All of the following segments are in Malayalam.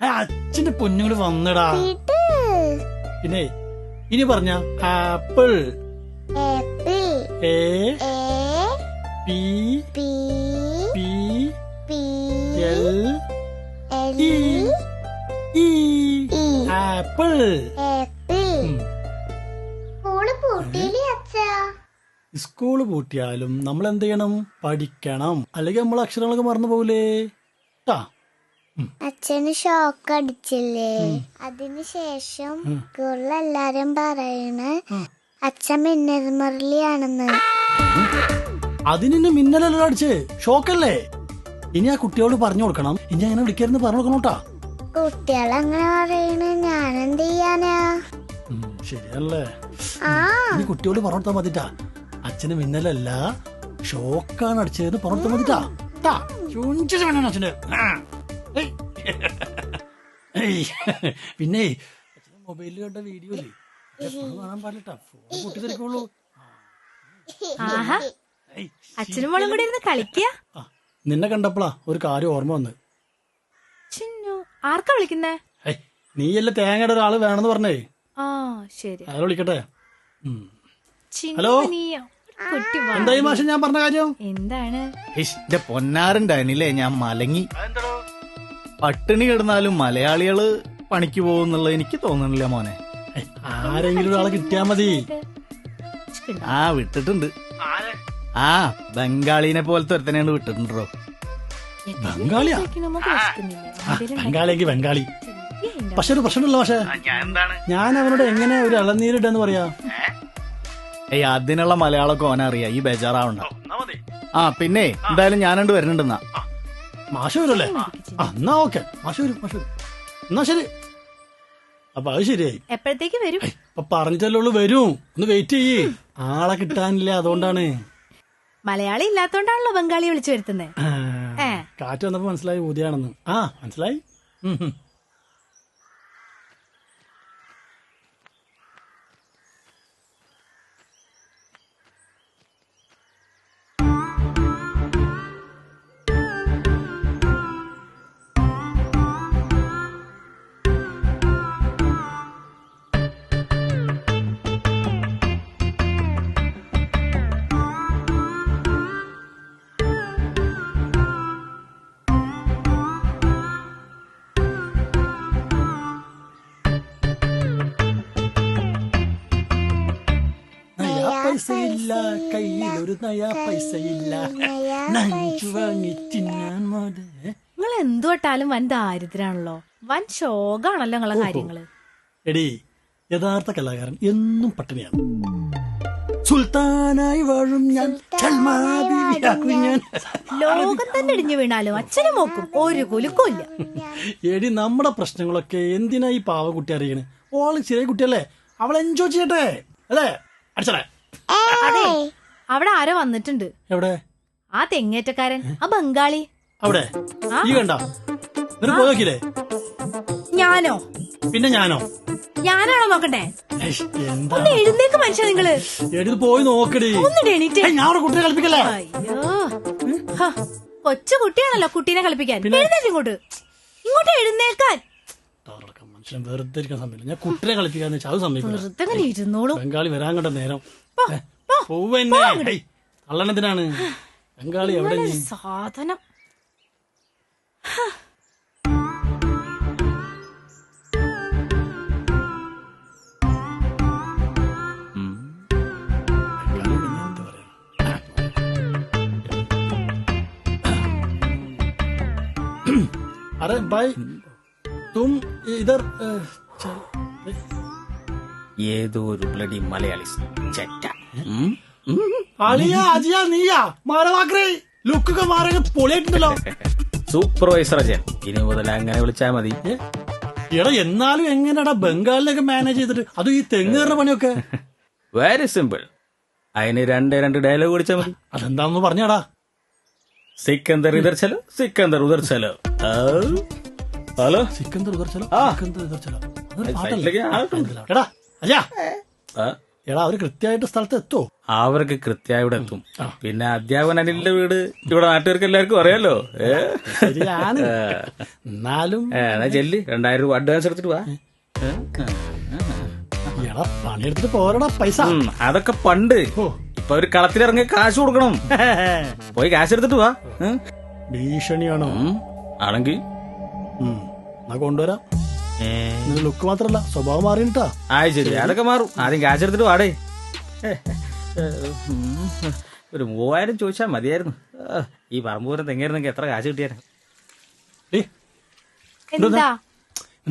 അച്ഛന്റെ പൊന്നുകൂടെ വന്നടാ. പിന്നെ ഇനി പറഞ്ഞ apple. A L? E? Apple. പൂട്ടിയില്ലേ അച്ഛാ? സ്കൂൾ പൂട്ടിയാലും നമ്മൾ എന്ത് ചെയ്യണം പഠിക്കണം. അല്ലെങ്കിൽ നമ്മൾ അക്ഷരങ്ങളൊക്കെ മറന്നു പോകൂലേ? അച്ഛന് ഷോക്ക് അടിച്ചില്ലേ? അതിനുശേഷം എല്ലാരും പറയണ അച്ഛൻ മിന്നൽ മുരളിയാണെന്ന്. അതിന് മിന്നലല്ലോ അടിച്ച്? ഷോക്കല്ലേ? ഇനി ആ കുട്ടിയോട് പറഞ്ഞു കൊടുക്കണം. ഇനി അങ്ങനെ വിളിക്കരുന്ന് പറഞ്ഞു കൊടുക്കണം കേട്ടാ കുട്ടികൾ അങ്ങനെ പറയണ ഞാൻ എന്ത് ചെയ്യാനാ ശരിയല്ലേ കുട്ടിയോട് പറഞ്ഞു കൊടുത്താൽ മതിട്ടാ. അച്ഛന് മിന്നലല്ല ഷോക്കാണ് അടിച്ചതെന്ന് പുറത്തു മതിട്ടാ വേണം അച്ഛന്. പിന്നെ അച്ഛന് മൊബൈലിൽ കണ്ട വീഡിയോ ഇല്ലേ? എപ്പോഴും കാണാൻ പാടില്ലട്ടാ. ഫോൺ പൊട്ടിത്തെറിക്കുള്ളൂ. അച്ഛനും മോളും കൂടി ഇരുന്ന് കളിക്കുക നിന്നെ കണ്ടപ്പോളാ ഒരു കാര്യം ഓർമ്മ വന്ന്. ആർക്കാ വിളിക്കുന്നേ? നീയല്ല തേങ്ങയുടെ ഒരാൾ വേണമെന്ന് പറഞ്ഞേ. ആ ശരി. അയാൾ വിളിക്കട്ടെ? ഹലോ? നീ കുട്ടി വാ. എന്തായി മാഷ ഞാൻ പറഞ്ഞ കാര്യം? എന്താണ്? എന്റെ പൊന്നാറുണ്ടായിരുന്നില്ലേ ഞാൻ മലങ്ങി. പട്ടിണി കിടന്നാലും മലയാളികൾ പണിക്ക് പോകുന്നുള്ള എനിക്ക് തോന്നണില്ല മോനെ. ആരെങ്കിലും ഒരാളെ കിട്ടിയാ മതി. ആ വിട്ടിട്ടുണ്ട്. ആ ബംഗാളിനെ പോലത്തെ ഒരുത്തനെയാണ് വിട്ടിട്ടുണ്ടോ ബംഗാളിയാ? ബംഗാളിയെങ്കിൽ ബംഗാളി. പക്ഷെ ഒരു പ്രശ്നമുള്ള പക്ഷെ ഞാൻ അവനോട് എങ്ങനെ ഒരു ഇളനീരിട്ടെന്ന് പറയാ? ഏയ് അതിനുള്ള മലയാളമൊക്കെ ഓനറിയാ ഈ ബേജാറാവണ്ട. ആ പിന്നെ എന്തായാലും ഞാനുണ്ട് വരുന്നുണ്ടെന്നാ. മാഷ് വരുമല്ലേ? ആ എന്നാ ഓക്കെ. മാഷ് വരും മാഷ് വരും. എന്നാ ശരി. അപ്പൊ അത് ശരിയായി. എപ്പോഴത്തേക്ക് വരും? അപ്പൊ ഇപ്പൊ പറഞ്ഞിട്ടല്ലേ ഉള്ളൂ വരും. ഒന്ന് വെയിറ്റ് ചെയ്യേ. ആളെ കിട്ടാനില്ല അതുകൊണ്ടാണ്. മലയാളി ഇല്ലാത്തോണ്ടാണല്ലോ ബംഗാളി വിളിച്ചു വരുത്തുന്നത്. കാറ്റ് വന്നപ്പോ മനസ്സിലായി ഊതിയാണെന്ന്. ആ മനസ്സിലായി. ഇല്ല കയ്യിലൊരു നയാ പൈസ ഇല്ല നഞ്ചു വാങ്ങി തിന്നാൻ മോനെ നിങ്ങൾ എന്തുവട്ടാലും വൻ ദാരിദ്രാണല്ലോ വൻ ശോകാണല്ലോ നിങ്ങളെ കാര്യങ്ങൾ. എടി യഥാർത്ഥ കലാകാരൻ എന്നും പട്ടിണിയാണ്. സുൽത്താനായി വാഴും ഞാൻ ലോകം തന്നെ ഇടിഞ്ഞു വീണാലും അച്ഛനും നോക്കും ഒരു കുലുക്കും ഇല്ല എടി നമ്മുടെ പ്രശ്നങ്ങളൊക്കെ എന്തിനാ ഈ പാവ കുട്ടി അറിയണേ? ഓൾ ചെറിയ കുട്ടിയല്ലേ? അവൾ എൻജോയ് ചെയ്യട്ടെ? അല്ലേ? അടിച്ചടേ അതെ. അവിടെ ആരോ വന്നിട്ടുണ്ട്. എവിടെ? ആ തെങ്ങേറ്റക്കാരൻ. ആ ബംഗാളി. അവിടെ. ഈ കണ്ട. പോയി ഞാനോ? പിന്നെ ഞാനോ? ഞാനാണോ നോക്കട്ടെ എന്താ? ഒന്ന് എഴുന്നേക്ക് മനുഷ്യ നിങ്ങൾ. പോയി നോക്കടി. എണീറ്റ്. ഏയ്, ഞാൻ അവിടെ കുട്ടിയെ കളിപ്പിക്കല്ലേ? അയ്യോ. ഹ, കൊച്ചു കുട്ടിയാണല്ലോ കുട്ടീനെ കളിപ്പിക്കാൻ. എഴുന്നേറ്റ് ഇങ്ങോട്ട്. ഇങ്ങോട്ട് എഴുന്നേൽക്കാൻ. മനുഷ്യൻ വെറുതെ ഇരിക്കാൻ സമയമില്ല. ഞാൻ കുട്ടിയെ കളിപ്പിക്കാന്ന് വെച്ചാൽ അത് സമയമില്ല. വെറുതെ അങ്ങനെ ഇരുന്നോളൂ. ബംഗാളി വരാൻ കണ്ട നേരം പോ, പോ, പോവന്നെ കള്ളനെന്തിനാണ് ബംഗാളി എവിടെ നീ സാധനം ബംഗാളി പിന്നെ എന്ത് പറയാൻ? अरे भाई तुम इधर अ, चल ഏതോ ഒരു ബ്ലഡി മലയാളി ചെറ്റ. അളിയാ അജിയാ നീയാ. മാറവാക്രേ ലുക്കൊക്കെ മാറൊക്കെ പൊളിയായിട്ടുണ്ടല്ലോ സൂപ്പർവൈസർ അജയൻ. ഇനി മുതൽ അങ്ങനെ വിളിച്ചാ മതി? എടാ എന്നാലും എങ്ങനെയാടാ ബംഗാളിലൊക്കെ മാനേജ് ചെയ്തിട്ട്? അതും ഈ തെങ്ങേറുടെ പണിയൊക്കെ? വെരി സിമ്പിൾ അതിന് രണ്ട് രണ്ട് ഡയലോഗ് വിളിച്ചാ മതി. അതെന്താന്ന് പറഞ്ഞടാ. സിക്കന്ദർ ഉദർച്ചലോ സിക്കന്ദർ ഉദർച്ചലോ ഹലോ? സിക്കന്ദർ ഉദർച്ചലോ. സിക്കന്ദർ ഉദർച്ചലോ എടാ ആ, എടാ അവർ കൃത്യമായിട്ട് സ്ഥലത്ത് എത്തോ? അവർക്ക് കൃത്യമായി ഇവിടെ എത്തും. പിന്നെ അധ്യാപകൻ അനിലിന്റെ വീട് ഇവിടെ നാട്ടുകാർക്ക് എല്ലാവർക്കും അറിയാലോ? ശരിയാണ് എന്നാലും ചെല്ലി. രണ്ടായിരം രൂപ അഡ്വാൻസ് എടുത്തിട്ട് വാ? എടാ പണിയെടുത്തിട്ട് പോരടാ പൈസ. അതൊക്കെ പണ്ട്. ഇപ്പൊ അവർ കളത്തിലിറങ്ങി കാശ് കൊടുക്കണം. പോയി കാശ് എടുത്തിട്ട് വാ? ഭീഷണിയാണോ? ഉം, ആണെങ്കി ഉം, എന്നാ കൊണ്ടുവരാം. നിന്റെ ലുക്ക് മാത്രല്ല സ്വഭാവം മാറിയിട്ടാ ആയി ശരി അതൊക്കെ മാറും. ആദ്യം കാശ് എടുത്തിട്ട് വാടേ. ഒരു മൂവായിരം ചോദിച്ചാൽ മതിയായിരുന്നു. ഈ പറമ്പൂരം തെങ്ങായിരുന്നെങ്കിൽ എത്ര കാശ്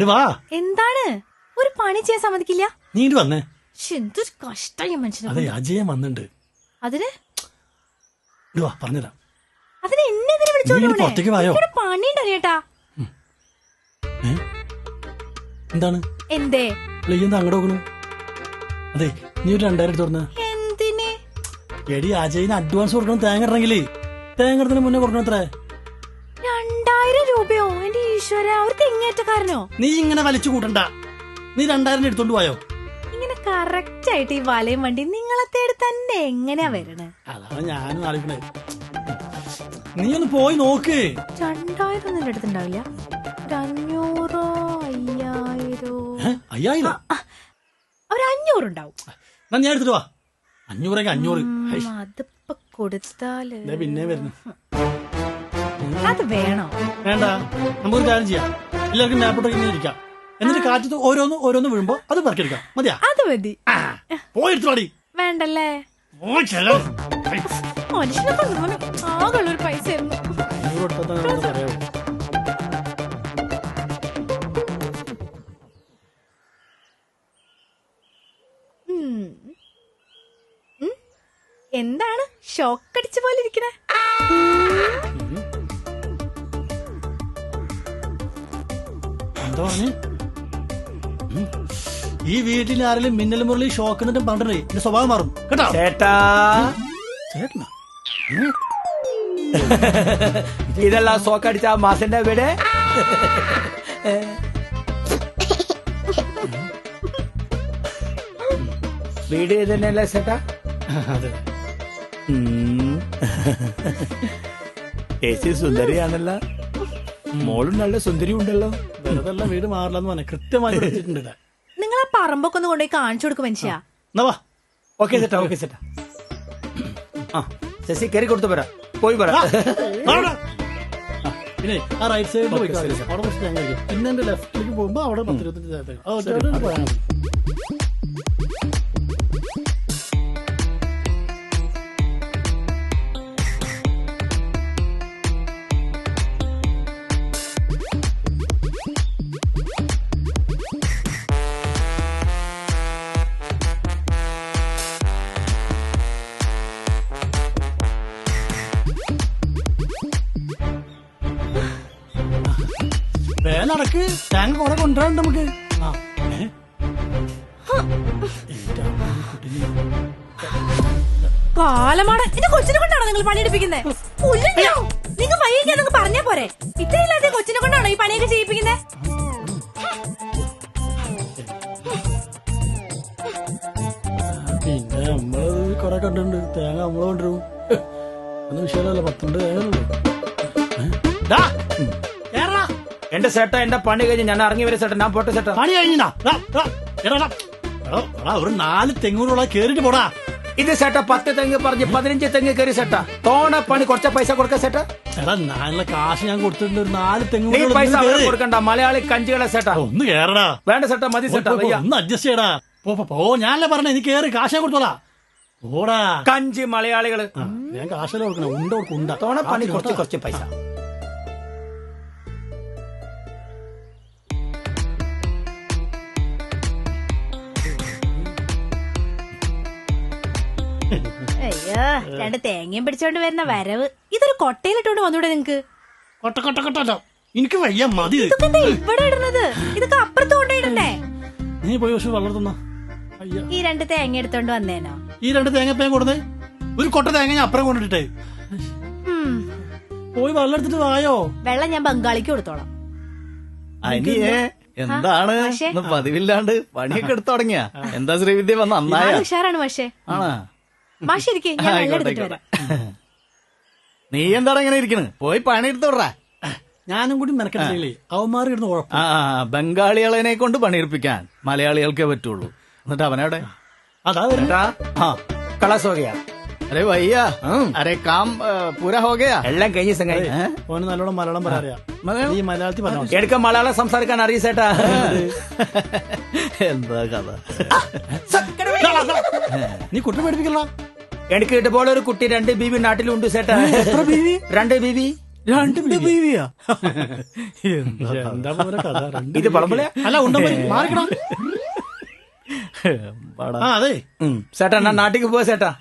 വാ. എന്താണ്? ഒരു പണി ചെയ്യാൻ സമ്മതിക്കില്ല? നീ വന്നേ. എന്തൊരു മനുഷ്യനെ വന്നിട്ടുണ്ട് അതിന്? എന്നെ പണിയുണ്ടോ അറിയട്ടാ എന്താണ്? എന്തേ? എന്താ അങ്ങോട്ട് നോക്കണു? അതെ നീ ഒരു രണ്ടായിരം തുറന്ന എന്തിന്? എടി അജയിന് അഡ്വാൻസ് കൊടുക്കണം തേങ്ങ ഇടണമെങ്കിലേ. തേങ്ങ ഇടുന്നതിന് മുന്നേ കൊടുക്കണം അത്രേ രണ്ടായിരം രൂപയോ? എന്റെ ഈശ്വര ഒരു തെങ്ങേറ്റക്കാരനോ? നീ ഇങ്ങനെ വലിച്ചു കൂട്ടണ്ട. നീ രണ്ടായിരം എടുത്തോണ്ട് പോയോ? ഇങ്ങനെ കറക്റ്റ് ആയിട്ട് ഈ വലയും വണ്ടി നിങ്ങളെ തേടി തന്നെ എങ്ങനെയാ വരണേ? അതാണ് ഞാനും ആലോചിക്കണേ. നീ ഒന്ന് പോയി നോക്ക്. രണ്ടായിരം ഒന്നും എടുത്തിണ്ടാവില്ല ഒരു അഞ്ഞൂറോ അയ്യായിരോ? ഒരു അഞ്ഞൂറുണ്ടാവും എന്നാ ഞാൻ എടുത്തിട്ട് വാ. അഞ്ഞൂറെങ്കിൽ അഞ്ഞൂറ്. അതിപ്പോ കൊടുത്താൽ പിന്നെ വരുന്നു. അത് വേണോ? വേണ്ട. നമുക്കൊരു കാര്യം ചെയ്യാം. എല്ലാവർക്കും ലാപ്ടോപ്പ് ഇങ്ങനെ ഇരിക്കാം. എന്നിട്ട് കാറ്റത്ത് ഓരോന്ന് ഓരോന്ന് വീഴുമ്പോ അത് പറക്കെടുക്കാം മതിയാ? അത് മതി. ആ, പോയി എടുത്തു വേണ്ടല്ലേ? മനുഷ്യനെ ആകെ ആകെയുള്ളൊരു പൈസ ആയിരുന്നു എന്താണ്? ഷോക്ക് അടിച്ച പോലെ ഇരിക്കണേ എന്താ പറഞ്ഞു? ഈ വീട്ടിൽ ആരെങ്കിലും മിന്നൽ മുരളി ഷോക്ക് എന്നിട്ട് പറഞ്ഞേ എന്റെ സ്വഭാവം മാറും. കേട്ടോ? ചേട്ടാ. ചേട്ടനാ? ഇതെല്ലാം സോക്കടിച്ച മാസിന്റെ വീട് വീട് ഇത് തന്നെയല്ലേ ചേട്ടാ അതെ ചേച്ചി സുന്ദരിയാണല്ലോ. മോളും നല്ല സുന്ദരി ഉണ്ടല്ലോ. വെറുതെ വീട് മാറില്ലെന്ന് പറഞ്ഞ കൃത്യമായി നിങ്ങൾ ആ പറമ്പൊക്കെ ഒന്ന് കൊണ്ടുപോയി കാണിച്ചു കൊടുക്കും മനുഷ്യ. എന്നാ വാ. ഓക്കെ ചേട്ടാ ഓക്കെ ചേട്ടാ. ആ ചേച്ചി കയറി കൊടുത്തു പോരാ പോയി പറ പിന്നെ ആ റൈറ്റ് സൈഡിൽ പോയി കാര്യം. അവിടെ കുറച്ച് പിന്നെ എന്റെ ലെഫ്റ്റിലേക്ക് പോകുമ്പോ അവിടെ പത്ത് ഇരുപത്തഞ്ച് തേങ്ങ. ആ, ചേട്ടൻ പോയാൽ മതി. വേഗം നടക്ക് തേങ്ങ കൊറേ കൊണ്ടുവരാണ്ട് നമുക്ക്. ആ. കാലമാണ് എന്റെ കൊച്ചിനെ കൊണ്ടാണോ നിങ്ങൾ പണിയെടുപ്പിക്കുന്നത് നിങ്ങൾ വൈകിക്കാൻ നിങ്ങൾ പറഞ്ഞാ പോരെ. ഇത്രയില്ലാതെ കൊച്ചിനെ കൊണ്ടാണോ ഈ പണിയൊക്കെ ചെയ്യിപ്പിക്കുന്നത് പിന്നെ നമ്മൾ കൊറേ കണ്ടിട്ടുണ്ട്. തേങ്ങ നമ്മൾ കൊണ്ടുവരും. ഒന്നും വിഷയമല്ല പത്തുണ്ട് തേങ്ങ എന്റെ ചേട്ടാ എന്റെ പണി കഴിഞ്ഞ് ഞാൻ ഇറങ്ങി വരെ ചേട്ടാ ഞാൻ പോട്ടെ ചേട്ടാ പണി കഴിഞ്ഞാ ഒരു നാല് തെങ്ങൂറുള്ള കേറിട്ട് പോടാ. ഇത് ചേട്ടാ പത്ത് തെങ്ങ് പറഞ്ഞ് പതിനഞ്ച് തെങ്ങ് കയറി ചേട്ടാ തോണ പണി കുറച്ച പൈസ കൊടുക്ക ചേട്ടാ നാലിലെ കാശ് ഞാൻ കൊടുത്തിട്ടുണ്ട് ഒരു നാല് തെങ്ങ് പൈസ കൊടുക്കണ്ട മലയാളി കഞ്ചികളെ ചേട്ടാ ഒന്ന് കേറടാ. വേണ്ട ചേട്ടാ മതി ചേട്ടാ ഒന്ന് അഡ്ജസ്റ്റ് ചെയ്യടാ. പോ ഞാനല്ലേ പറഞ്ഞ എനിക്ക് കേറി കാശേ കൊടുത്തോളാ. ഓടാ കഞ്ചി മലയാളികൾ. ഞാൻ കാശല്ലേ കൊടുക്കണം ഉണ്ട കൊടുക്കും ഉണ്ട. തോണ പണി കുറച്ച് കുറച്ച് പൈസ. രണ്ട് തേങ്ങയും പിടിച്ചോണ്ട് വരുന്ന വരവ്. ഇതൊരു കൊട്ടയിലിട്ടോണ്ട് വന്നൂടെ നിങ്ങക്ക്? കൊട്ട കൊട്ട കൊട്ട. എനിക്ക് വയ്യ മതി. ഇതൊക്കെ ഇവിടെ ഇടുന്നത്? ഇതൊക്കെ അപ്പുറത്ത് കൊണ്ടിടണ്ടേ നീ പോയി പക്ഷെ വളർത്തുന്ന അയ്യ. ഈ രണ്ട് തേങ്ങ എടുത്തോണ്ട് വന്നേനോ? ഈ രണ്ട് തേങ്ങ തേങ്ങപ്പേം കൊടുന്നേ? ഒരു കൊട്ട തേങ്ങ ഞാൻ അപ്പുറം കൊണ്ടിട്ടേ. പോയി വെള്ളം എടുത്തിട്ട് വായോ? വെള്ളം ഞാൻ ബംഗാളിക്ക് കൊടുത്തോളാം. അനിയേ എന്താണ്? പക്ഷേ- പതിവില്ലാണ്ട് പണിയൊക്കെ എടുത്തു തുടങ്ങിയ. എന്താ ശ്രീവിദ്യ വന്ന ഉഷാറാണ് പക്ഷേ ആണാ? ഞാൻ നീ എന്താണ് ഇങ്ങനെ ഇരിക്കണ്? പോയി പണി എടുത്തോടാ ഞാനും കൂടി മെനക്കട്ടില്ലേ ആ. ബംഗാളികളെ കൊണ്ട് പണിയെടുപ്പിക്കാൻ മലയാളികൾക്കേ പറ്റുള്ളൂ. എന്നിട്ട് അവനവിടെ? അതാ വരണ്ടാ ആ. കളസോകയാണ് അരെ വയ്യ. അരെ കാം പൂര ഹോ ഗയാ? എല്ലാം കഴിഞ്ഞ സംഗതി. ഓന് നല്ലോണം മലയാളം പറയാറിയാ ഈ നീ മലയാളത്തിൽ പറഞ്ഞു? എടുക്ക മലയാളം സംസാരിക്കാൻ അറിയ ചേട്ടാ എന്താ കഥ? നീ കുട്ടി പഠിപ്പിക്കല എനിക്ക് ഇതുപോലെ ഒരു കുട്ടി രണ്ട് ബീവി നാട്ടിലുണ്ട് ചേട്ടാ എത്ര ബീവി? രണ്ട് ബീവി. രണ്ട് ബീവിയാ. ബി ഇത് പളമ്പലയാ അല്ല ഉണ്ടോ മാറിക്കണം. ആ അതെ. ചേട്ടാ ഞാൻ നാട്ടിക്ക് പോവാ ചേട്ടാ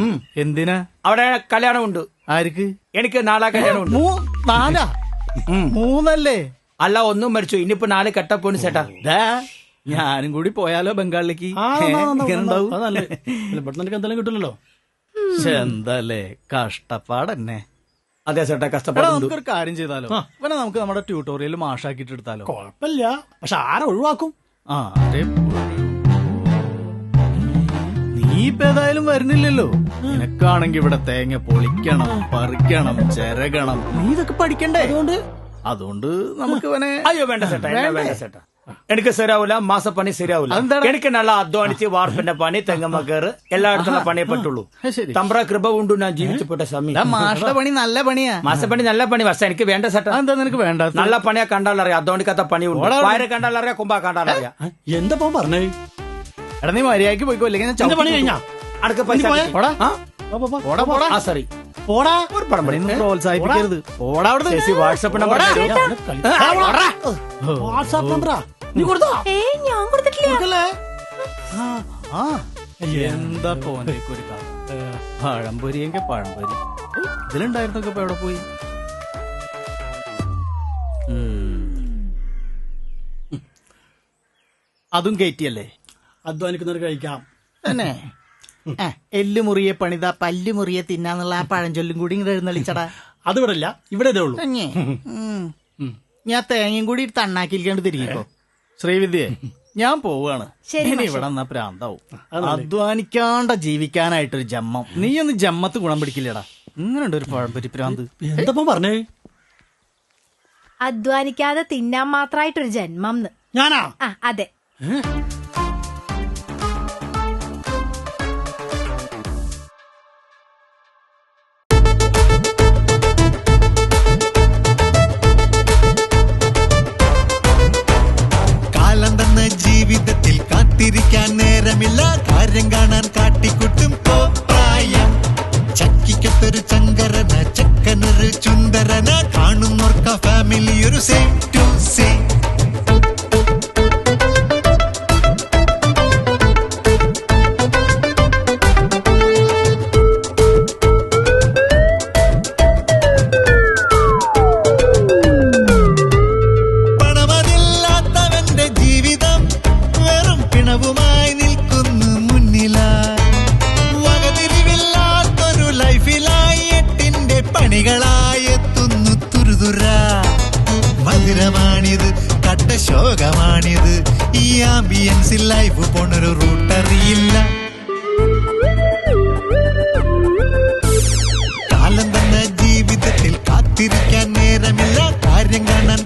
ഉം. എന്തിനാ? അവിടെ കല്യാണം ഉണ്ട് ആർക്ക്? എനിക്ക് നാളെ കല്യാണം മൂ നാലാ? മൂന്നല്ലേ? അല്ല ഒന്നും മരിച്ചു. ഇനിയിപ്പോ നാല് കെട്ടപ്പോണ് ചേട്ടാ ദാ, ഞാനും കൂടി പോയാലോ ബംഗാളിലേക്ക്. ആ ഏ, നന്നാ, നന്നാ, ഇങ്ങനെ ഉണ്ടാവും? നന്നാ. അതല്ലേ അല്ല, പെട്ടെന്ന് എനിക്ക് എന്തെങ്കിലും കിട്ടില്ലല്ലോ. ശ്ശെ, എന്തല്ലേ? കഷ്ടപ്പാടന്നെ. അതെ ചേട്ടാ എടാ കഷ്ടപ്പെടുന്നുണ്ട് നമുക്കൊരു കാര്യം ചെയ്താലോ? ഇവനെ നമുക്ക് നമ്മുടെ ട്യൂട്ടോറിയൽ മാഷാക്കിട്ട് എടുത്താലോ കുഴപ്പമില്ല പക്ഷെ ആരെ ഒഴിവാക്കും? ആ അതെ നീ ഇപ്പൊ ഏതായാലും വരുന്നില്ലല്ലോ നിനക്കാണെങ്കി ഇവിടെ തേങ്ങ പൊളിക്കണം പറിക്കണം ചിരകണം. നീ ഇതൊക്കെ പഠിക്കണ്ടേ? അതുകൊണ്ട്? അതുകൊണ്ട് നമുക്ക് ഇവനെ അയ്യോ വേണ്ട ചേട്ടാ എന്നെ വേണ്ട? ചേട്ടാ എനിക്ക് ശരിയാവൂല മാസപ്പണി ശരിയാവൂല അതെന്താടാ? എനിക്ക് നല്ല അധ്വാനിച്ച് വാർപ്പിന്റെ പണി തെങ്ങമ്മ കയറ് എല്ലായിടത്തുള്ള പണിയെ പറ്റുള്ളൂ. അത് ശരി. തമ്പ്ര കൃപ കൊണ്ട് ഞാൻ ജീവിച്ചപ്പെട്ട സമയം എടാ, മാഷ്ടെ പണി നല്ല പണിയാ. മാസപ്പണി നല്ല പണി പക്ഷെ എനിക്ക് വേണ്ട ചേട്ടാ അതെന്താ നിനക്ക് വേണ്ടാത്ത നല്ല പണിയാ കണ്ടാലറിയാം അധ്വാനിക്കാത്ത പണി ഉണ്ട് വാര കണ്ടാലറിയാം കുമ്പ കണ്ടാലറിയാം എന്താ പറഞ്ഞേ? എടാ നീ മര്യാദയ്ക്ക് പോയിക്കോ അല്ലെങ്കിൽ ഞാൻ എന്റെ പണി ചവിട്ടി കഴിഞ്ഞാ? പൈസ? പോടാ. ആ? പോ, പോ, പോ. പോടാ പോടാ. ആ സോറി. പോടാ. ഒരു പടം പണി ഒന്നും പ്രോത്സാഹിപ്പിക്കരുത്. പോടാ. അവിടെ ചേച്ചി വാട്സപ്പ് നമ്പർ വാട്സാപ്പ് നമ്പറാ നീ കൊടുത്തോ? ഞാൻ കൊടുത്തിട്ടില്ല. കൊടുക്കല്ലേ? ആ, ആ. എന്താ പോനെ ഒരു കഥ പഴംപൊരിയെങ്കിൽ പഴംപൊരി. ഇതിലുണ്ടായിരുന്നൊക്കെ ഇപ്പൊ എവിടെ പോയി? ഉം. അതും കയറ്റിയല്ലേ അധ്വാനിക്കുന്നവർ കഴിക്കാം. തന്നെ. ആ, എല്ല് മുറിയെ പണിത പല്ല് മുറിയെ തിന്നാന്നുള്ള ആ പഴഞ്ചൊല്ലും കൂടി ഇങ്ങനെ എഴുന്നള്ളിച്ചടാ. അത് ഇവിടെ ഇല്ല ഇവിടെ ഇതേ ഉള്ളൂ. തന്നെ. ഉം. ഞാൻ തേങ്ങയും കൂടി തണ്ണാക്കിയിരിക്കാണ്ട് തിരികെ ശ്രീവിദ്യേ ഞാൻ പോവാണ്. ശരി, ഇനി. ഇവിടെ നിന്നാ പ്രാന്താവും. അധ്വാനിക്കാണ്ട ജീവിക്കാനായിട്ടൊരു ജമ്മം നീ ഒന്ന് ജമ്മത്ത് ഗുണം പിടിക്കില്ലടാ. ഇങ്ങനെ ഒരു പഴംപൊരി പ്രാന്ത്. എന്തപ്പോ പറഞ്ഞേ? അധ്വാനിക്കാതെ തിന്നാൻ മാത്രായിട്ടൊരു ജന്മം ഞാനാ? ആ അതെ. കാണുന്നോർക്ക ഫാമിലി കാത്തിരിക്കാൻ നേരമില്ല കാര്യം കാണാൻ